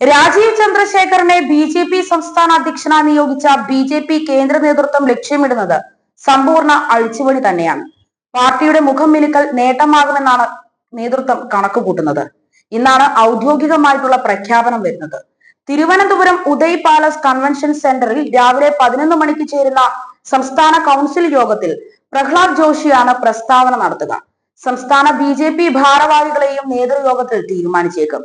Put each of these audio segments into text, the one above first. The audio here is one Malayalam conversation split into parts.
രാജീവ് ചന്ദ്രശേഖരനെ ബി ജെ പി സംസ്ഥാന അധ്യക്ഷനായി നിയോഗിച്ച ബി ജെ പി കേന്ദ്ര നേതൃത്വം ലക്ഷ്യമിടുന്നത് സമ്പൂർണ അഴിച്ചുപണി തന്നെയാണ്. പാർട്ടിയുടെ മുഖം മിനുക്കൽ നേട്ടമാകുമെന്നാണ് നേതൃത്വം കണക്കുകൂട്ടുന്നത്. ഇന്നാണ് ഔദ്യോഗികമായിട്ടുള്ള പ്രഖ്യാപനം വരുന്നത്. തിരുവനന്തപുരം ഉദയ് പാലസ് കൺവെൻഷൻ സെന്ററിൽ രാവിലെ പതിനൊന്ന് മണിക്ക് ചേരുന്ന സംസ്ഥാന കൗൺസിൽ യോഗത്തിൽ പ്രഹ്ലാദ് ജോഷിയാണ് പ്രസ്താവന നടത്തുക. സംസ്ഥാന ബി ജെ പി ഭാരവാഹികളെയും നേതൃയോഗത്തിൽ തീരുമാനിച്ചേക്കും.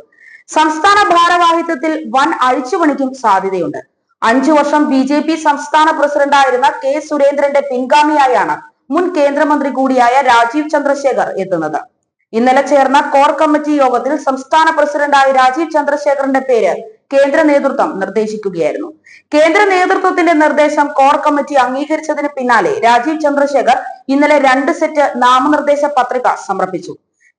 സംസ്ഥാന ഭാരവാഹിത്വത്തിൽ വൻ അഴിച്ചുപണിക്കും സാധ്യതയുണ്ട്. അഞ്ചു വർഷം ബി ജെ പി സംസ്ഥാന പ്രസിഡന്റായിരുന്ന കെ സുരേന്ദ്രന്റെ പിൻഗാമിയായാണ് മുൻ കേന്ദ്രമന്ത്രി കൂടിയായ രാജീവ് ചന്ദ്രശേഖർ എത്തുന്നത്. ഇന്നലെ ചേർന്ന കോർ കമ്മിറ്റി യോഗത്തിൽ സംസ്ഥാന പ്രസിഡന്റായ രാജീവ് ചന്ദ്രശേഖറിന്റെ പേര് കേന്ദ്ര നേതൃത്വം നിർദ്ദേശിക്കുകയായിരുന്നു. കേന്ദ്ര നേതൃത്വത്തിന്റെ നിർദ്ദേശം കോർ കമ്മിറ്റി അംഗീകരിച്ചതിന് പിന്നാലെ രാജീവ് ചന്ദ്രശേഖർ ഇന്നലെ രണ്ട് സെറ്റ് നാമനിർദ്ദേശ പത്രിക സമർപ്പിച്ചു.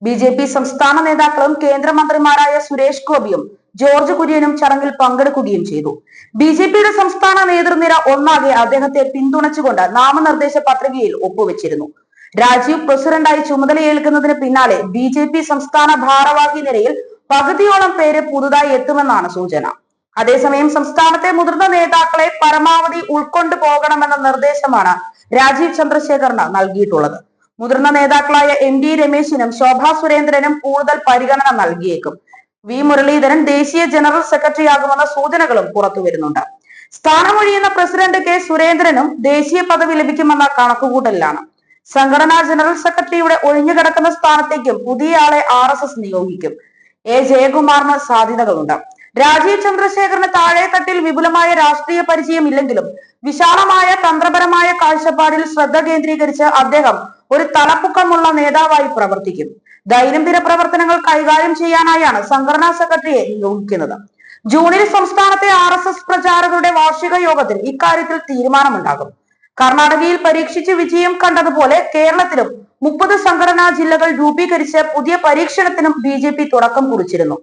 ബി ജെ പി സംസ്ഥാന നേതാക്കളും കേന്ദ്രമന്ത്രിമാരായ സുരേഷ് ഗോപിയും ജോർജ് കുര്യനും ചടങ്ങിൽ പങ്കെടുക്കുകയും ചെയ്തു. ബി ജെ പിയുടെ സംസ്ഥാന നേതൃനിര ഒന്നാകെ അദ്ദേഹത്തെ പിന്തുണച്ചുകൊണ്ട് നാമനിർദ്ദേശ പത്രികയിൽ ഒപ്പുവെച്ചിരുന്നു. രാജീവ് പ്രസിഡന്റായി ചുമതലയേൽക്കുന്നതിന് പിന്നാലെ ബി ജെ പി സംസ്ഥാന ഭാരവാഹി നിരയിൽ പകുതിയോളം പേര് പുതുതായി എത്തുമെന്നാണ് സൂചന. അതേസമയം സംസ്ഥാനത്തെ മുതിർന്ന നേതാക്കളെ പരമാവധി ഉൾക്കൊണ്ടു പോകണമെന്ന നിർദ്ദേശമാണ് രാജീവ് ചന്ദ്രശേഖറിന് നൽകിയിട്ടുള്ളത്. മുതിർന്ന നേതാക്കളായ എൻ ഡി രമേശിനും ശോഭാ സുരേന്ദ്രനും കൂടുതൽ പരിഗണന നൽകിയേക്കും. വി മുരളീധരൻ ദേശീയ ജനറൽ സെക്രട്ടറി ആകുമെന്ന സൂചനകളും പുറത്തു വരുന്നുണ്ട്. സ്ഥാനമൊഴിയുന്ന പ്രസിഡന്റ് കെ സുരേന്ദ്രനും ദേശീയ പദവി ലഭിക്കുമെന്ന കണക്കുകൂട്ടലിലാണ്. സംഘടനാ ജനറൽ സെക്രട്ടറിയുടെ ഒഴിഞ്ഞുകിടക്കുന്ന സ്ഥാനത്തേക്കും പുതിയ ആളെ ആർ എസ് എസ് നിയോഗിക്കും. എ ജയകുമാറിന് സാധ്യതകളുണ്ട്. രാജീവ് ചന്ദ്രശേഖറിന് താഴെത്തട്ടിൽ വിപുലമായ രാഷ്ട്രീയ പരിചയം ഇല്ലെങ്കിലും വിശാലമായ തന്ത്രപരമായ കാഴ്ചപ്പാടിൽ ശ്രദ്ധ കേന്ദ്രീകരിച്ച് അദ്ദേഹം ഒരു തലപ്പുക്കമുള്ള നേതാവായി പ്രവർത്തിക്കും ദൈനംദിന പ്രവർത്തനങ്ങൾ കൈകാര്യം ചെയ്യാനായാണ് സംഘടനാ സെക്രട്ടറിയെ നിയോഗിക്കുന്നത്. ജൂണിൽ സംസ്ഥാനത്തെ ആർ എസ് എസ് പ്രചാരകരുടെ വാർഷിക യോഗത്തിൽ ഇക്കാര്യത്തിൽ തീരുമാനമുണ്ടാകും. കർണാടകയിൽ പരീക്ഷിച്ച് വിജയം കണ്ടതുപോലെ കേരളത്തിലും മുപ്പത് സംഘടനാ ജില്ലകൾ രൂപീകരിച്ച് പുതിയ പരീക്ഷണത്തിനും ബി ജെ പി തുടക്കം കുറിച്ചിരുന്നു.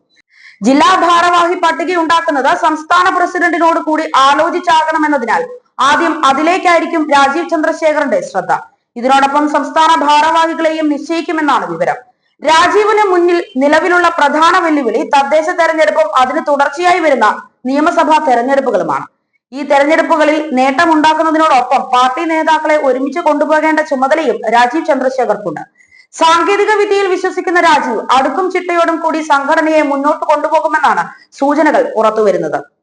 ജില്ലാ ഭാരവാഹി പട്ടിക ഉണ്ടാക്കുന്നത് സംസ്ഥാന പ്രസിഡന്റിനോട് കൂടി ആലോചിച്ചാകണമെന്നതിനാൽ ആദ്യം അതിലേക്കായിരിക്കും രാജീവ് ചന്ദ്രശേഖറിന്റെ ശ്രദ്ധ. ഇതിനോടൊപ്പം സംസ്ഥാന ഭാരവാഹികളെയും നിശ്ചയിക്കുമെന്നാണ് വിവരം. രാജീവിന് മുന്നിൽ നിലവിലുള്ള പ്രധാന വെല്ലുവിളി തദ്ദേശ തെരഞ്ഞെടുപ്പും അതിന് തുടർച്ചയായി വരുന്ന നിയമസഭാ തെരഞ്ഞെടുപ്പുകളുമാണ്. ഈ തെരഞ്ഞെടുപ്പുകളിൽ നേട്ടമുണ്ടാക്കുന്നതിനോടൊപ്പം പാർട്ടി നേതാക്കളെ ഒരുമിച്ച് കൊണ്ടുപോകേണ്ട ചുമതലയും രാജീവ് ചന്ദ്രശേഖർക്കുണ്ട്. സാങ്കേതിക വിദ്യയിൽ വിശ്വസിക്കുന്ന രാജീവ് അടുക്കും ചിട്ടയോടും കൂടി സംഘടനയെ മുന്നോട്ട് കൊണ്ടുപോകുമെന്നാണ് സൂചനകൾ പുറത്തുവരുന്നത്.